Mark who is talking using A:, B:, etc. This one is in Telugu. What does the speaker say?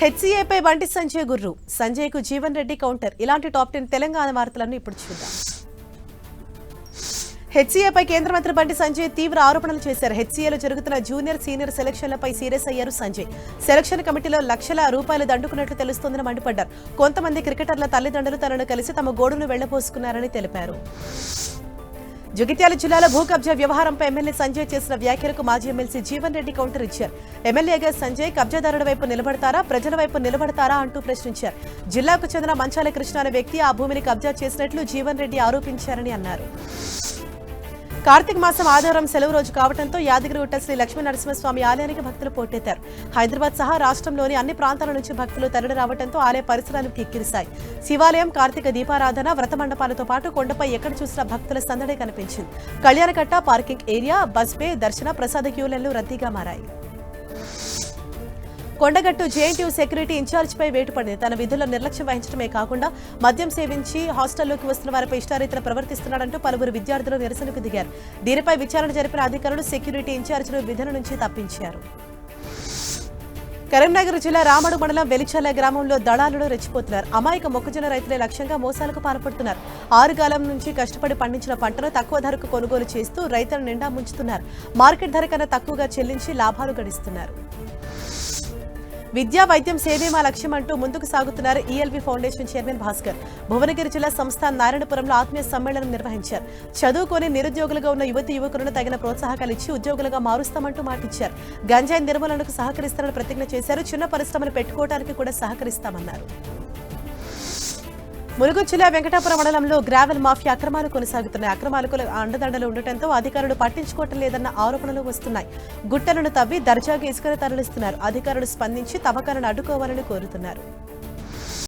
A: హెచ్సీఏపై బంటి సంజయ్ గుర్రు. సంజయ్కు జీవన్ రెడ్డి కౌంటర్. ఇలాంటి టాప్ టెన్ తెలంగాణ వార్తలను ఇప్పుడు చూద్దాం. హెచ్సీఏపై కేంద్ర మంత్రి బండి సంజయ్ తీవ్ర ఆరోపణలు చేశారు. హెచ్సీఏలో జరుగుతున్న జూనియర్ సీనియర్ సెలక్షన్లపై సీరియస్ అయ్యారు సంజయ్. సెలక్షన్ కమిటీలో లక్షల రూపాయలు దండుకున్నట్లు తెలుస్తోందని మండిపడ్డారు. కొంతమంది క్రికెటర్ల తల్లిదండ్రులు తనను కలిసి తమ గోడును వెళ్ళబోసుకున్నారని తెలిపారు. జగిత్యాల జిల్లాలో భూ కబ్జా వ్యవహారంపై ఎమ్మెల్యే సంజయ్ చేసిన వ్యాఖ్యలకు మాజీ ఎమ్మెల్సీ జీవన్ రెడ్డి కౌంటర్ ఇచ్చారు. ఎమ్మెల్యేగా సంజయ్ కబ్జాదారుల వైపు నిలబడతారా? ప్రజల వైపు నిలబడతారా? అంటూ ప్రశ్నించారు. జిల్లాకు చెందిన మంచాల కృష్ణ అనే వ్యక్తి ఆ భూమిని కబ్జా చేసినట్లు జీవన్ రెడ్డి ఆరోపించారని అన్నారు. కార్తీక మాసం ఆదివారం సెలవు రోజు కావడంతో యాదగిరిగుట్ట శ్రీ లక్ష్మీ నరసింహస్వామి ఆలయానికి భక్తులు పోటెత్తారు. హైదరాబాద్ సహా రాష్ట్రంలోని అన్ని ప్రాంతాల నుంచి భక్తులు తరలి రావడంతో ఆలయ పరిసరాలు కిక్కిరిశాయి. శివాలయం కార్తీక దీపారాధన వ్రత మండపాలతో పాటు కొండపై ఎక్కడ చూసినా భక్తుల సందడి కనిపించింది. Kalyanakatta parking area bus bay దర్శన ప్రసాద క్యూలన్లు రద్దీగా మారాయి. కొండగట్టు జేఎన్టీయూ సెక్యూరిటీ ఇన్ఛార్జిపై వేటు పడింది తన విధుల్లో నిర్లక్ష్యం వహించడమే కాకుండా మద్యం సేవించి హాస్టల్లోకి వస్తున్న వారిపై ఇష్టారీతిన ప్రవర్తిస్తున్నాడంటూ పలువురు విద్యార్థులు నిరసనకు దిగారు. దీనిపై విచారణ జరిపిన అధికారులు సెక్యూరిటీ ఇన్ఛార్జ్ను విధుల నుంచి తప్పించారు. కరీంనగర్ జిల్లా రామడు మండలం వెలిచల్ల గ్రామంలో దళాలు రెచ్చిపోతున్నారు. అమాయక మొక్కజొన్న రైతులే లక్ష్యంగా మోసాలకు పాల్పడుతున్నారు. ఆరుగాలం నుంచి కష్టపడి పండించిన పంటను తక్కువ ధరకు కొనుగోలు చేస్తూ రైతులను నిండా ముంచుతున్నారు. మార్కెట్ ధర కన్నా తక్కువగా చెల్లించి లాభాలు గడిస్తున్నారు. విద్యా వైద్యం సేవే మా లక్ష్యం అంటూ ముందుకు సాగుతున్నారు ELB foundation chairman Bhaskar. Bhuvanagiri జిల్లా సంస్థ నారాయణపురంలో ఆత్మీయ సమ్మేళనం నిర్వహించారు. చదువుకొని నిరుద్యోగులుగా ఉన్న యువతి యువకులను తగిన ప్రోత్సాహకాలు ఇచ్చి ఉద్యోగులుగా మారుస్తామంటూ మాటిచ్చారు. గంజాయి నిర్మూలనకు సహకరిస్తారని ప్రతిజ్ఞ చేశారు. చిన్న పరిశ్రమలు పెట్టుకోవడానికి కూడా సహకరిస్తామన్నారు. ములుగు జిల్లా వెంకటాపురం మండలంలో గ్రావెల్ మాఫియా అక్రమాలు కొనసాగుతున్నాయి. అక్రమాలకు అండదండలు ఉండటంతో అధికారులు పట్టించుకోవటం లేదన్న ఆరోపణలు వస్తున్నాయి. గుట్టలను తవ్వి దర్జాగా ఇసుకను తరలిస్తున్నారు. అధికారులు స్పందించి తవ్వకాలను అడ్డుకోవాలని కోరుతున్నారు.